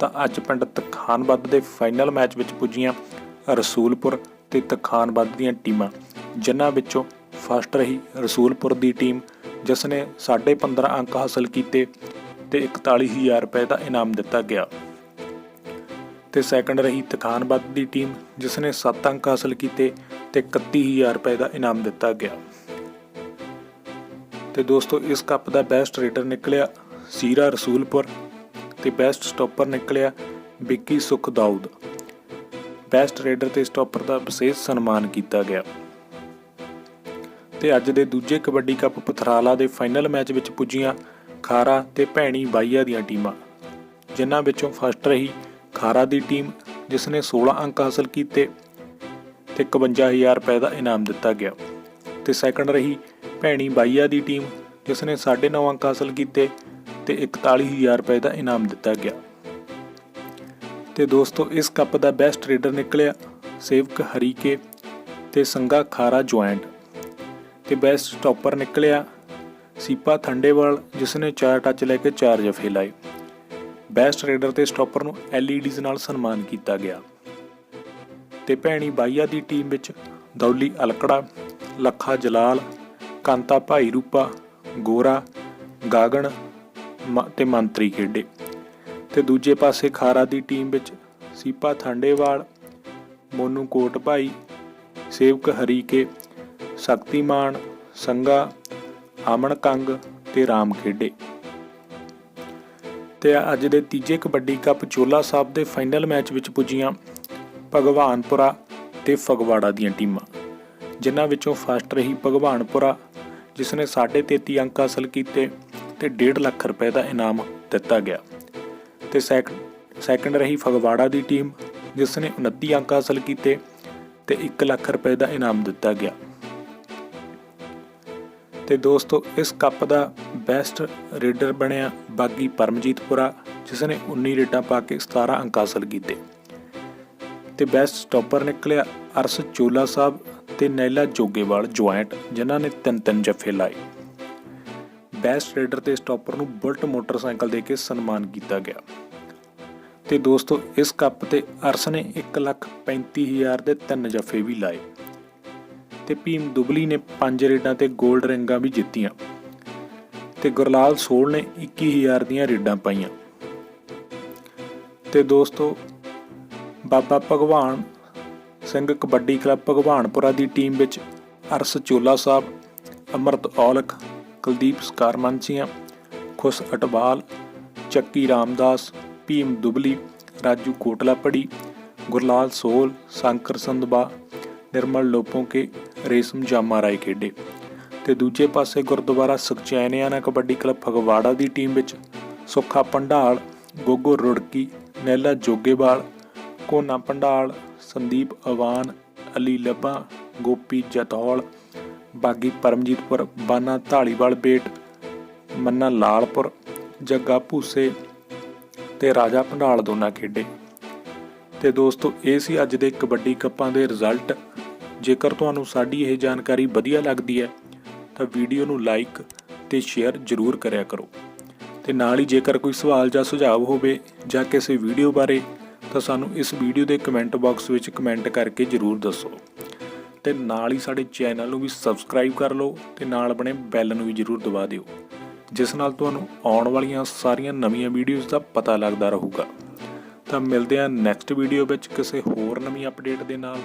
ਤਾਂ ਅੱਜ ਪਿੰਡ ਤਖਾਨਬੱਦ ਦੇ ਫਾਈਨਲ ਮੈਚ ਵਿੱਚ ਪੁੱਜੀਆਂ ਰਸੂਲਪੁਰ ਤੇ ਤਖਾਨਬੱਦ ਦੀਆਂ ਟੀਮਾਂ, ਜਿਨ੍ਹਾਂ ਵਿੱਚੋਂ ਫਸਟ ਰਹੀ ਰਸੂਲਪੁਰ ਦੀ ਟੀਮ ਜਿਸ ਨੇ 15.5 ਅੰਕ ਹਾਸਲ ਕੀਤੇ ਤੇ 41000 ਰੁਪਏ ਦਾ ਇਨਾਮ ਦਿੱਤਾ ਗਿਆ। ਤੇ ਸੈਕੰਡ ਰਹੀ ਤਖਾਨਬੱਦ ਦੀ ਟੀਮ ਜਿਸ ਨੇ 7 ਅੰਕ ਹਾਸਲ ਕੀਤੇ ਤੇ 31000 ਰੁਪਏ ਦਾ ਇਨਾਮ ਦਿੱਤਾ ਗਿਆ। ਤੇ ਦੋਸਤੋ, ਇਸ ਕੱਪ ਦਾ ਬੈਸਟ ਰੇਟਰ ਨਿਕਲਿਆ ਸੀਰਾ ਰਸੂਲਪੁਰ ਤੇ ਬੈਸਟ ਸਟਾਪਰ ਨਿਕਲਿਆ ਵਿੱਕੀ ਸੁਖ ਦਾਊਦ। ਬੈਸਟ ਰੇਡਰ ਤੇ ਸਟਾਪਰ ਦਾ ਵਿਸ਼ੇਸ਼ ਸਨਮਾਨ ਕੀਤਾ ਗਿਆ। ਤੇ ਅੱਜ ਦੇ ਦੂਜੇ ਕਬੱਡੀ ਕੱਪ ਪਥਰਾਲਾ ਦੇ ਫਾਈਨਲ ਮੈਚ ਵਿੱਚ ਪੁੱਜੀਆਂ ਖਾਰਾ ਤੇ ਭੈਣੀ ਬਾਈਆ ਦੀਆਂ ਟੀਮਾਂ, ਜਿਨ੍ਹਾਂ ਵਿੱਚੋਂ ਫਸਟ ਰਹੀ ਖਾਰਾ ਦੀ ਟੀਮ ਜਿਸ ਨੇ 16 ਅੰਕ ਹਾਸਲ ਕੀਤੇ ਤੇ 51000 ਰੁਪਏ ਦਾ ਇਨਾਮ ਦਿੱਤਾ ਗਿਆ। ਤੇ ਸੈਕੰਡ ਰਹੀ ਭੈਣੀ ਬਾਈਆ ਦੀ ਟੀਮ ਜਿਸ ਨੇ 9.5 ਅੰਕ ਹਾਸਲ ਕੀਤੇ ਤੇ 41000 ਰੁਪਏ ਦਾ ਇਨਾਮ ਦਿੱਤਾ ਗਿਆ। ਤੇ ਦੋਸਤੋ, ਇਸ ਕੱਪ ਦਾ ਬੈਸਟ ਰੇਡਰ ਨਿਕਲਿਆ, ਸੇਵਕ ਹਰੀਕੇ ਤੇ ਸੰਗਾ ਖਾਰਾ ਜੁਆਇੰਟ ਤੇ ਬੈਸਟ ਸਟਾਪਰ ਨਿਕਲਿਆ, ਸੀਪਾ ਥੰਡੇਵਾਲ, ਜਿਸ ਨੇ 4 ਟੱਚ ਲੈ ਕੇ 4 ਜਫੇ ਲਾਏ। ਬੈਸਟ ਰੇਡਰ ਤੇ ਸਟਾਪਰ ਨੂੰ ਐਲਈਡੀਜ਼ ਨਾਲ ਸਨਮਾਨ ਕੀਤਾ ਗਿਆ। ਤੇ ਭੈਣੀ ਬਾਈਆ ਦੀ ਟੀਮ ਵਿੱਚ ਦੌਲੀ ਅਲਕੜਾ, ਲੱਖਾ ਜਲਾਲ, ਕਾਂਤਾ ਭਾਈ ਰੂਪਾ, ਗੋਰਾ, ਗਾਗਣ ਤੇ ਮੰਤਰੀ ਖੇਡੇ। ਤੇ ਦੂਜੇ ਪਾਸੇ ਖਾਰਾ ਦੀ ਟੀਮ ਵਿੱਚ ਸੀਪਾ ਥਾਂਡੇਵਾਲ, ਮੋਨੂ ਕੋਟ ਭਾਈ ਸੇਵਕ ਹਰੀਕੇ, ਸ਼ਕਤੀਮਾਨ ਸੰਗਾ ਆਮਣ ਕੰਗ ਤੇ ਰਾਮ ਖੇਡੇ। ਤੇ ਅੱਜ ਦੇ ਤੀਜੇ ਕਬੱਡੀ ਕੱਪ ਚੋਲਾ ਸਾਹਿਬ ਦੇ ਫਾਈਨਲ ਮੈਚ ਵਿੱਚ ਪੁੱਜੀਆਂ ਭਗਵਾਨਪੁਰਾ ਤੇ ਫਗਵਾੜਾ ਦੀਆਂ ਟੀਮਾਂ, ਜਿਨ੍ਹਾਂ ਵਿੱਚੋਂ ਫਸਟ ਰਹੀ ਭਗਵਾਨਪੁਰਾ ਜਿਸ ਨੇ 33.5 ਅੰਕ ਹਾਸਲ ਕੀਤੇ ਤੇ 1.5 ਲੱਖ ਰੁਪਏ ਦਾ ਇਨਾਮ ਦਿੱਤਾ ਗਿਆ ਤੇ ਸੈਕ- ਸੈਕੰਡ ਰਹੀ ਫਗਵਾੜਾ ਦੀ ਟੀਮ, ਜਿਸ ਨੇ 29 ਅੰਕ ਹਾਸਲ ਕੀਤੇ ਤੇ 1 ਲੱਖ ਰੁਪਏ ਦਾ ਇਨਾਮ ਦਿੱਤਾ ਗਿਆ। ਤੇ ਦੋਸਤੋ, ਇਸ ਕੱਪ ਦਾ ਬੈਸਟ ਰੇਡਰ ਬਣਿਆ ਬਾਗੀ ਪਰਮਜੀਤਪੁਰਾ ਜਿਸ ਨੇ 19 ਰੇਡਾਂ ਪਾ ਕੇ 17 ਅੰਕ ਹਾਸਲ ਕੀਤੇ। ਤੇ ਬੈਸਟ ਸਟਾਪਰ ਨਿਕਲਿਆ ਅਰਸ ਚੋਲਾ ਸਾਹਿਬ ਤੇ ਨੈਲਾ ਜੋਗੇਵਾਲ ਜੁਆਇੰਟ, ਜਿਨ੍ਹਾਂ ਨੇ ਤਿੰਨ ਤਿੰਨ ਜੱਫੇ ਲਾਏ। ਬੈਸਟ ਰੇਡਰ ਤੇ ਸਟਾਪਰ ਨੂੰ ਬੁਲਟ ਮੋਟਰਸਾਈਕਲ ਦੇ ਕੇ ਸਨਮਾਨ ਕੀਤਾ ਗਿਆ। ਤੇ ਦੋਸਤੋ, ਇਸ ਕੱਪ ਤੇ ਅਰਸ ਨੇ 135000 ਦੇ ਤਿੰਨ ਜੱਫੇ ਵੀ ਲਾਏ। ਤੇ ਭੀਮ ਦੁਬਲੀ ਨੇ ਪੰਜ ਰੇਡਾਂ ਤੇ 골ਡ ਰਿੰਗਾਂ ਵੀ ਜਿੱਤੀਆਂ। ਤੇ ਗੁਰਲਾਲ ਸੋਲ ਨੇ 21000 ਦੀਆਂ ਰੇਡਾਂ ਪਾਈਆਂ। ਤੇ ਦੋਸਤੋ, ਬਾਬਾ ਭਗਵਾਨ ਸਿੰਘ ਕਬੱਡੀ ਕਲੱਬ ਭਗਵਾਨਪੁਰਾ ਦੀ ਟੀਮ ਵਿੱਚ ਅਰਸ ਚੋਲਾ ਸਾਹਿਬ, ਅਮਰਤ ਔਲਖ ਕੁਲਦੀਪ ਸਕਾਰਮਨਸੀਆਂ ਖੁਸ਼ ਅਟਵਾਲ, ਚੱਕੀ ਰਾਮਦਾਸ, ਭੀਮ ਦੁਬਲੀ, ਰਾਜੂ ਕੋਟਲਾ ਪੜੀ ਗੁਰਲਾਲ ਸੋਲ, ਸ਼ੰਕਰ ਸੰਧਬਾ ਨਿਰਮਲ ਲੋਪੋਂਕੇ, ਰੇਸ਼ਮ ਜਾਮਾ ਰਾਏ ਖੇਡੇ। ਤੇ ਦੂਜੇ ਪਾਸੇ ਗੁਰਦੁਆਰਾ ਸੁਖਚੈਨਿਆਣਾ ਕਬੱਡੀ ਕਲੱਬ ਫਗਵਾੜਾ ਦੀ ਟੀਮ ਵਿੱਚ ਸੁੱਖਾ ਪੰਡਾਲ, ਗੋਗੋ ਰੁੜਕੀ, ਨੈਲਾ ਜੋਗੇਵਾਲ, ਕੋਨਾ ਪੰਡਾਲ, ਸੰਦੀਪ ਅਵਾਨ, ਅਲੀ ਲੱਭਾ, ਗੋਪੀ ਜਤੌਲ ਬਾਗੀ ਪਰਮਜੀਤਪੁਰ, ਬਾਨਾ ਢਾਲੀਵਾਲ ਬੇਟ, ਮੰਨਾ ਲਾਲਪੁਰ, ਜੱਗਾ ਭੂਸੇ ਤੇ ਰਾਜਾ ਭੰਡਾਲ ਦੋਨਾਂ ਖੇਡੇ। ਤੇ ਦੋਸਤੋ, ਇਹ ਸੀ ਅੱਜ ਦੇ ਕਬੱਡੀ ਕੱਪਾਂ ਦੇ ਰਿਜ਼ਲਟ। ਜੇਕਰ ਤੁਹਾਨੂੰ ਸਾਡੀ ਇਹ ਜਾਣਕਾਰੀ ਵਧੀਆ ਲੱਗਦੀ ਹੈ, ਤਾਂ ਵੀਡੀਓ ਨੂੰ ਲਾਈਕ ਤੇ ਸ਼ੇਅਰ ਜ਼ਰੂਰ ਕਰਿਆ ਕਰੋ। ਤੇ ਨਾਲ ਹੀ ਜੇਕਰ ਕੋਈ ਸਵਾਲ ਜਾਂ ਸੁਝਾਅ ਹੋਵੇ ਜਾਂ ਕਿਸੇ ਵੀਡੀਓ ਬਾਰੇ, ਤਾਂ ਸਾਨੂੰ ਇਸ ਵੀਡੀਓ ਦੇ ਕਮੈਂਟ ਬਾਕਸ ਵਿੱਚ ਕਮੈਂਟ ਕਰਕੇ ਜ਼ਰੂਰ ਦੱਸੋ। ਤੇ ਨਾਲ ਹੀ ਸਾਡੇ ਚੈਨਲ ਨੂੰ ਵੀ ਸਬਸਕ੍ਰਾਈਬ ਕਰ ਲਓ ਤੇ ਨਾਲ ਬਣੇ ਬੈਲ ਨੂੰ ਵੀ ਜ਼ਰੂਰ ਦਬਾ ਦਿਓ, ਜਿਸ ਨਾਲ ਤੁਹਾਨੂੰ ਆਉਣ ਵਾਲੀਆਂ ਸਾਰੀਆਂ ਨਵੀਆਂ ਵੀਡੀਓਜ਼ ਦਾ ਪਤਾ ਲੱਗਦਾ ਰਹੂਗਾ। ਤਾਂ ਮਿਲਦੇ ਹਾਂ ਨੈਕਸਟ ਵੀਡੀਓ ਵਿੱਚ ਕਿਸੇ ਹੋਰ ਨਵੀਂ ਅਪਡੇਟ ਦੇ ਨਾਲ।